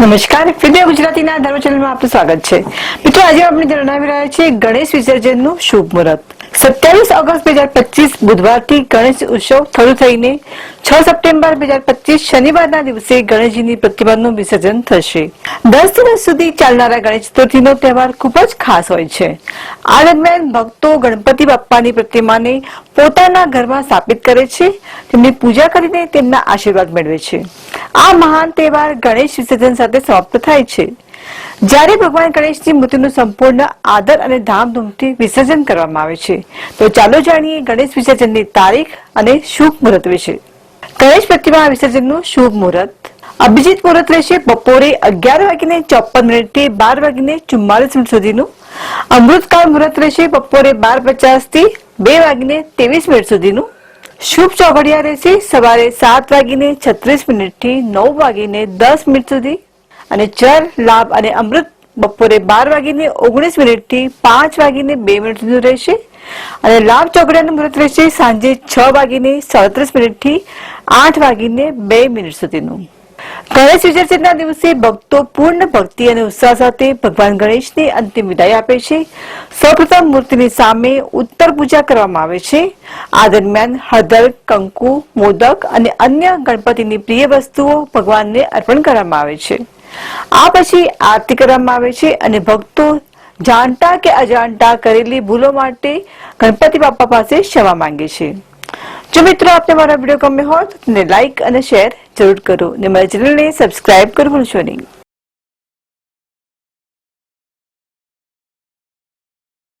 નમસ્કાર. વિદ્યા ગુજરાતીના ધર્મ ચેનલમાં આપનું સ્વાગત છે. મિત્રો, આજે આપણે જણાવી રહ્યા છીએ ગણેશ વિસર્જનનું શુભ મુહૂર્ત. સત્યાવીસ ઓગસ્ટ બે હજાર પચીસ બુધવારથી ગણેશ ઉત્સવ શરૂ થઈને છ સપ્ટેમ્બર બે હજાર પચીસ શનિવારના દિવસે ગણેશજીની પ્રતિમાનું વિસર્જન થશે. દસ દિવસ સુધી ચાલનારા ગણેશ ચતુર્થીનો તહેવાર ખૂબ જ ખાસ હોય છે. આ દરમિયાન ભક્તો ગણપતિ બાપ્પાની પ્રતિમાને પોતાના ઘરમાં સ્થાપિત કરે છે. તેમની પૂજા કરીને તેમના આશીર્વાદ મેળવે છે. આ મહાન તહેવાર ગણેશ વિસર્જન સાથે સમાપ્ત થાય છે. જ્યારે ભગવાન ગણેશની મૂર્તિનું સંપૂર્ણ આદર અને ધામધૂમથી વિસર્જન કરવામાં આવે છે, તો ચાલો જાણીએ ગણેશ વિસર્જનની તારીખ અને શુભ મુહૂર્ત વિશે. ગણેશ પ્રતિમા વિસર્જનનું શુભ મુહૂર્ત. અભિજીત મુહૂર્ત રહેશે બપોરે અગિયાર વાગીને ચોપન મિનિટથી બાર વાગીને ચુમ્માલીસ મિનિટ સુધીનું. અમૃતકાળ મુહૂર્ત રહેશે બપોરે બાર પચાસથી બે વાગીને ત્રેવીસ મિનિટ સુધીનું. શુભ ચોઘડિયા રહેશે સવારે સાત વાગીને છત્રીસ મિનિટથી નવ વાગીને દસ મિનિટ સુધી. અને ચર લાભ અને અમૃત બપોરે બાર વાગીને ઓગણીસ મિનિટથી પાંચ વાગીને બે મિનિટ સુધી રહેશે. અને લાભ ચોઘડિયાનું મુહૂર્ત રહેશે સાંજે છ વાગીને સાડત્રીસ મિનિટથી આઠ વાગીને બે મિનિટ સુધીનું. ગણેશ વિસર્જનના દિવસે ભક્તો પૂર્ણ ભક્તિ અને ઉત્સાહ સાથે ભગવાન ગણેશને અંતિમ વિદાય આપે છે. સૌપ્રથમ મૂર્તિની સામે ઉત્તર પૂજા કરવામાં આવે છે. આ દરમિયાન હળદર, કંકુ, મોદક અને અન્ય ગણપતિની પ્રિય વસ્તુઓ ભગવાનને અર્પણ કરવામાં આવે છે. આ પછી આરતી કરવામાં આવે છે અને ભક્તો જાણતા કે અજાણતા કરેલી ભૂલો માટે ગણપતિ બાપા પાસે ક્ષમા માંગે છે. જો મિત્રો આપને મારા વીડિયો ગમ્યો હોય તો તેને અને શેર જરૂર કરો. અને મારા ચેનલને સબસ્ક્રાઇબ કરવું ભૂલશો નહીં.